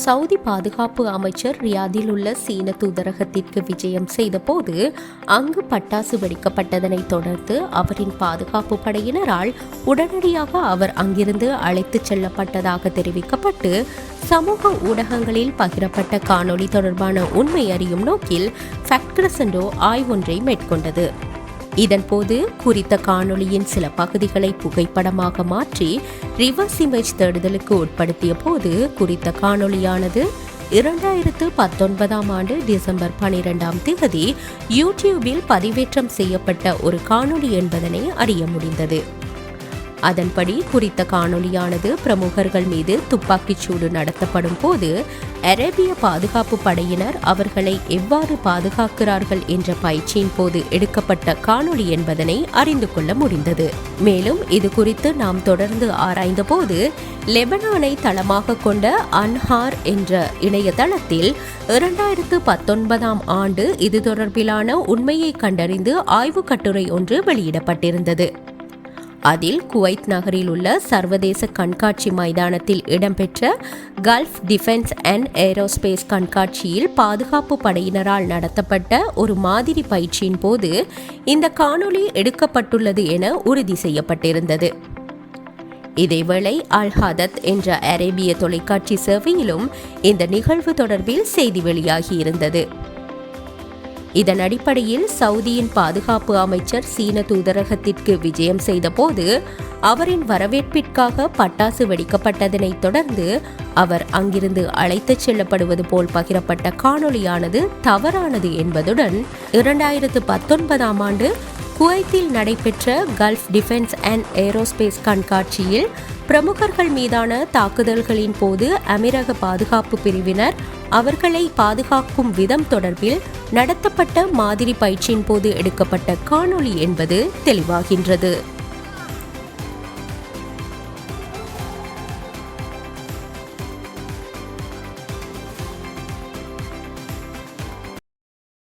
Saudi பாதுகாப்பு அமைச்சர் ரியாதில் உள்ள சீன தூதரகத்திற்கு விஜயம் செய்தபோது அங்கு பட்டாசு வெடிக்கப்பட்டதனைத் தொடர்ந்து அவரின் பாதுகாப்பு படையினரால் உடனடியாக அவர் அங்கிருந்து அழைத்துச் செல்லப்பட்டதாக தெரிவிக்கப்பட்டு சமூக ஊடகங்களில் பகிரப்பட்ட காணொளி தொடர்பான உண்மை அறியும் நோக்கில் ஃபேக்ட் கிரசண்டோ ஆய்வொன்றை மேற்கொண்டது. இதன்போது குறித்த காணொளியின் சில பகுதிகளை புகைப்படமாக மாற்றி ரிவர்ஸ் இமேஜ் தேடுதலுக்கு உட்படுத்திய போது குறித்த காணொளியானது இரண்டாயிரத்து பத்தொன்பதாம் ஆண்டு டிசம்பர் பனிரெண்டாம் தேதி யூடியூபில் பதிவேற்றம் செய்யப்பட்ட ஒரு காணொளி என்பதனை அறிய முடிந்தது. அதன்படி குறித்த காணொலியானது பிரமுகர்கள் மீது துப்பாக்கிச் சூடு நடத்தப்படும் போது அரேபிய பாதுகாப்பு படையினர் அவர்களை எவ்வாறு பாதுகாக்கிறார்கள் என்ற பயிற்சியின் போது எடுக்கப்பட்ட காணொளி என்பதனை அறிந்து கொள்ள முடிந்தது. மேலும் இது குறித்து நாம் தொடர்ந்து ஆராய்ந்தபோது லெபனானை தளமாக கொண்ட அன்ஹார் என்ற இணையதளத்தில் இரண்டாயிரத்து பத்தொன்பதாம் ஆண்டு இது தொடர்பிலான உண்மையை கண்டறிந்து ஆய்வு கட்டுரை ஒன்று வெளியிடப்பட்டிருந்தது. அதில் குவைத் நகரில் உள்ள சர்வதேச கண்காட்சி மைதானத்தில் இடம்பெற்ற கல்ஃப் டிஃபென்ஸ் அண்ட் ஏரோஸ்பேஸ் கண்காட்சியில் பாதுகாப்பு படையினரால் நடத்தப்பட்ட ஒரு மாதிரி பயிற்சியின் போது இந்த காணொளி எடுக்கப்பட்டுள்ளது என உறுதி செய்யப்பட்டிருந்தது. இதேவேளை அல் ஹதத் என்ற அரேபிய தொலைக்காட்சி சேவையிலும் இந்த நிகழ்வு தொடர்பில் செய்தி வெளியாகியிருந்தது இதன் அடிப்படையில் சவுதியின் பாதுகாப்பு அமைச்சர் சீன தூதரகத்திற்கு விஜயம் செய்தபோது அவரின் வரவேற்பிற்காக பட்டாசு வெடிக்கப்பட்டதனைத் தொடர்ந்து அவர் அங்கிருந்து அழைத்துச் செல்லப்படுவது போல் பகிரப்பட்ட காணொளியானது தவறானது என்பதுடன் இரண்டாயிரத்து பத்தொன்பதாம் ஆண்டு குவைத்தில் நடைபெற்ற கல்ஃப் டிஃபென்ஸ் அண்ட் ஏரோஸ்பேஸ் கண்காட்சியில் பிரமுகர்கள் மீதான தாக்குதல்களின் போது அமீரக பாதுகாப்பு பிரிவினர் அவர்களை பாதுகாக்கும் விதம் தொடர்பில் நடத்தப்பட்ட மாதிரி பயிற்சியின் போது எடுக்கப்பட்ட காணொளி என்பது தெளிவாகின்றது.